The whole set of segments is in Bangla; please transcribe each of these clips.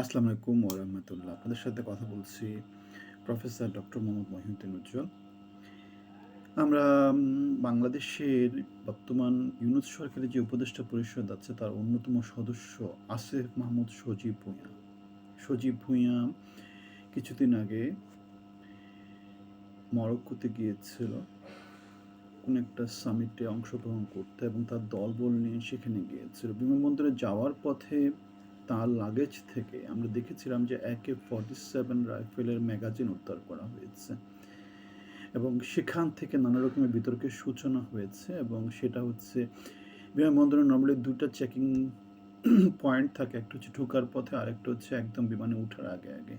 আসসালামু আলাইকুম ওরহমতুল্লাহ আপনাদের সাথে কথা বলছি প্রফেসর ডক্টর মোহাম্মদ মহিউদ্দিন উজ্জ্বল। আমরা বাংলাদেশের বর্তমান ইউনুস সরকারের যে উপদেষ্টা পরিষদ আছে, তার অন্যতম সদস্য আসিফ মাহমুদ সজীব ভূঁইয়া। সজীব ভূঁইয়া কিছুদিন আগে মরক্কোতে গিয়েছিল। কোন একটা সামিটে অংশগ্রহণ করতে এবং তার দলবল নিয়ে সেখানে গিয়েছিল। বিমানবন্দরে যাওয়ার পথে তার লাগেজ থেকে আমরা দেখেছিলাম যে একে ফর্টি সেভেন রাইফেলের ম্যাগাজিন উদ্ধার করা হয়েছে এবং সেখান থেকে নানা রকমের বিতর্কের সূচনা হয়েছে এবং সেটা হচ্ছে বিমানবন্দরে নর্মালি দুটা চেকিং পয়েন্ট থাকে, একটা হচ্ছে ঢোকার পথে আরেকটা হচ্ছে একদম বিমানে ওঠার আগে আগে।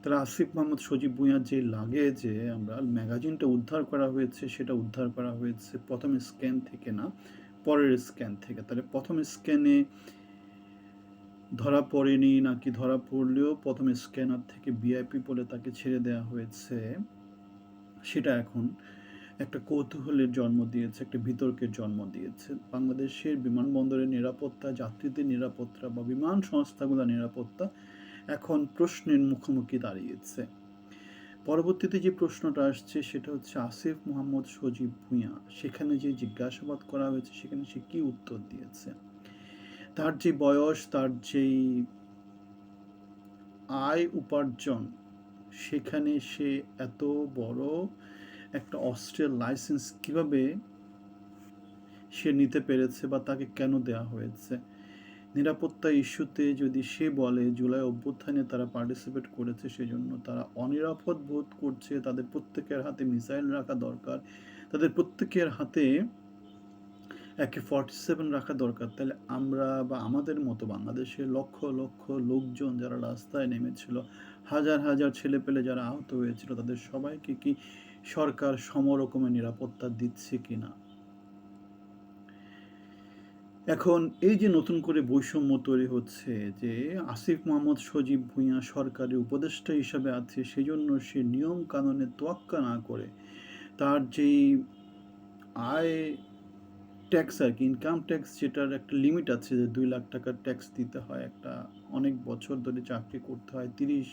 তাহলে আসিফ মোহাম্মদ সজীব ভুঁইয়ার যে লাগে যে আমরা ম্যাগাজিনটা উদ্ধার করা হয়েছে, সেটা উদ্ধার করা হয়েছে প্রথম স্ক্যান থেকে না, পরের স্ক্যান থেকে। তাহলে প্রথম স্ক্যানে ধরা পড়েনি নাকি ধরা পড়লেও প্রথম স্ক্যানার থেকে ভিআইপি বলে তাকে ছেড়ে দেওয়া হয়েছে, সেটা এখন একটা কৌতূহলের জন্ম দিয়েছে, একটা বিতর্কের জন্ম দিয়েছে। বাংলাদেশের বিমানবন্দরের নিরাপত্তা, যাত্রীদের নিরাপত্তা বা বিমান সংস্থাগুলোর নিরাপত্তা এখন প্রশ্নের মুখোমুখি দাঁড়িয়েছে। পরবর্তীতে যে প্রশ্নটা আসছে সেটা হচ্ছে আসিফ মোহাম্মদ সজীব ভুঁইয়া, সেখানে যে জিজ্ঞাসাবাদ করা হয়েছে সেখানে সে কি উত্তর দিয়েছে? তার যে বয়স, তার যেই আয় উপার্জন, সেখানে সে এত বড় একটা অস্ট্রেল লাইসেন্স কীভাবে সে নিতে পেরেছে বা তাকে কেন দেওয়া হয়েছে? নিরাপত্তা ইস্যুতে যদি সে বলে, জুলাই অভ্যুত্থানে তারা পার্টিসিপেট করেছে সেজন্য তারা অনিরাপদ বোধ করছে, তাদের প্রত্যেকের হাতে মিসাইল রাখা দরকার, তাদের প্রত্যেকের হাতে একে ফর্টি সেভেন রাখা দরকার। তাহলে আমরা বা আমাদের মতো বাংলাদেশের লক্ষ লক্ষ লোকজন যারা রাস্তায় নেমেছিল, হাজার হাজার ছেলে পেলে যারা আহত হয়েছিল, তাদের সবাইকে কি সরকার সমরকমের নিরাপত্তা দিচ্ছে কিনা? এখন এই যে নতুন করে বৈষম্য তৈরি হচ্ছে, যে আসিফ মোহাম্মদ সজীব ভুঁইয়া সরকারি উপদেষ্টা হিসাবে আছে, সেজন্য সে নিয়ম কানুনের তোয়াক্কা না করে তার যেই আয় ট্যাক্স আর কি ইনকাম ট্যাক্স যেটার একটা লিমিট আছে যে দুই লাখ টাকার ট্যাক্স দিতে হয়। একটা অনেক বছর ধরে চাকরি করতে হয়, তিরিশ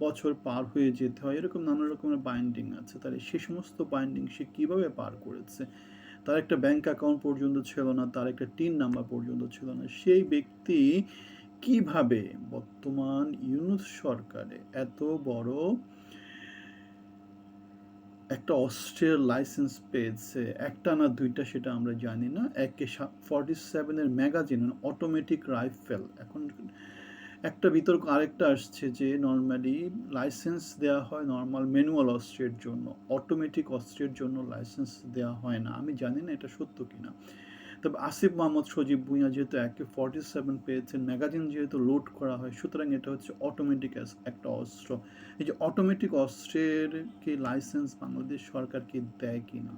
বছর পার হয়ে যেতে হয়, এরকম নানা রকমের বাইন্ডিং আছে। তাহলে সে সমস্ত বাইন্ডিং সে কীভাবে পার করেছে? তার একটা ব্যাংক অ্যাকাউন্ট পর্যন্ত ছিল না, তার একটা টিন নাম্বার পর্যন্ত ছিল না। সেই ব্যক্তি কীভাবে বর্তমান ইউনুস সরকারে এত বড় একটা অস্ট্রের লাইসেন্স পেয়েছে। একটা না দুইটা সেটা আমরা জানি না। একে ফর্টি সেভেনের ম্যাগাজিন অটোমেটিক রাইফেল এখন একটা বিতর্ক আরেকটা আসছে যে নর্মালি লাইসেন্স দেওয়া হয় নর্মাল ম্যানুয়াল অস্ত্রের জন্য। অটোমেটিক অস্ত্রের জন্য লাইসেন্স দেওয়া হয় না। আমি জানি না এটা সত্য কিনা। তবে আসিফ মোহাম্মদ সজীব ভুঁইয়া যেহেতু একে ফর্টি সেভেন পেয়েছেন ম্যাগাজিন যেহেতু লোড করা হয়, সুতরাং এটা হচ্ছে অটোমেটিক একটা অস্ত্র। এই যে অটোমেটিক অস্ত্রের কি লাইসেন্স বাংলাদেশ সরকারকে দেয় কি না?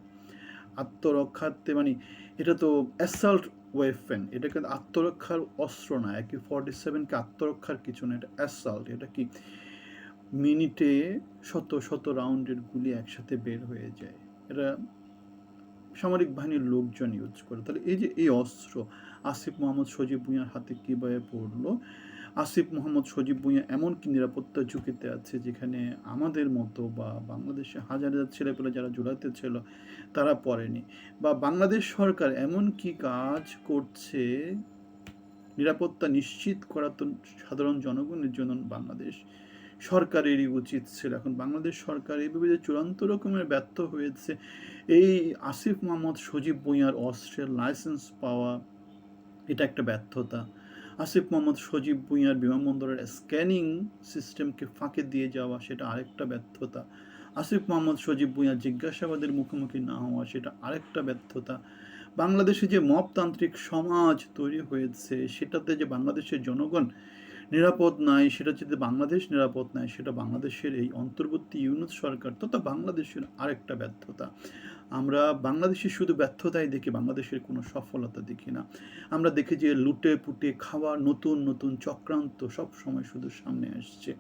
আত্মরক্ষার্থে মানে এটা তো অ্যাসাল্ট ওয়েফেন এটা কিন্তু আত্মরক্ষার অস্ত্র না, একে ফর্টি সেভেনকে আত্মরক্ষার কিছু না, এটা অ্যাসাল্ট এটা কি? মিনিটে শত শত রাউন্ডের গুলি একসাথে বের হয়ে যায়। এটা সামরিক বাহিনীর লোকজন ইউজ করে। তাহলে এই যে এই অস্ত্র, আসিফ মোহাম্মদ সজীব ভুঁইয়ার হাতে কীভাবে পড়ল? আসিফ মোহাম্মদ সজীব ভুঁইয়া এমন কি নিরাপত্তা ঝুঁকিতে আছে যেখানে আমাদের মতো বা বাংলাদেশে হাজার হাজার ছেলেপেলে যারা জুলাইতে ছিল, তারা পড়েনি? বা বাংলাদেশ সরকার এমন কি কাজ করছে নিরাপত্তা নিশ্চিত করা তো সাধারণ জনগণের জন্য বাংলাদেশ সরকারেরই উচিত ছিল। এখন বাংলাদেশ সরকার এইভাবে যে চূড়ান্ত রকমের ব্যর্থ হয়েছে, এই আসিফ মোহাম্মদ সজীব ভুঁইয়ার অস্ত্রের লাইসেন্স পাওয়া, এটা একটা ব্যর্থতা। আসিফ মোহাম্মদ সজীব ভুঁইয়ার বিমানবন্দরের স্ক্যানিং সিস্টেমকে ফাঁকে দিয়ে যাওয়া, সেটা আরেকটা ব্যর্থতা। আসিফ মোহাম্মদ সজীব ভুঁইয়া জিজ্ঞাসাবাদের মুখোমুখি না হওয়া, সেটা আরেকটা ব্যর্থতা। বাংলাদেশে যে মপতান্ত্রিক সমাজ তৈরি হয়েছে, সেটাতে যে বাংলাদেশের জনগণ নিরাপদ নাই, সেটা যদি বাংলাদেশ নিরাপদ নাই, সেটা বাংলাদেশের এই অন্তর্বর্তী ইউনুস সরকার তথা বাংলাদেশের আরেকটা ব্যর্থতা। আমরা বাংলাদেশের শুধু ব্যর্থতাই দেখি, বাংলাদেশের কোনো সফলতা দেখি না। আমরা দেখি যে লুটে পুটে খাওয়া, নতুন নতুন চক্রান্ত সব সময় শুধু সামনে আসছে।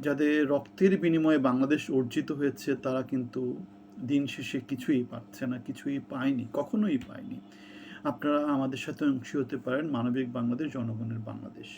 যাদের রক্তের বিনিময়ে বাংলাদেশ অর্জিত হয়েছে, তারা কিন্তু দিন শেষে কিছুই পাচ্ছে না, কিছুই পায়নি, কখনোই পায়নি। আপনারা আমাদের সাথে অংশী হতে পারেন মানবিক বাংলাদেশ, জনগণের বাংলাদেশ।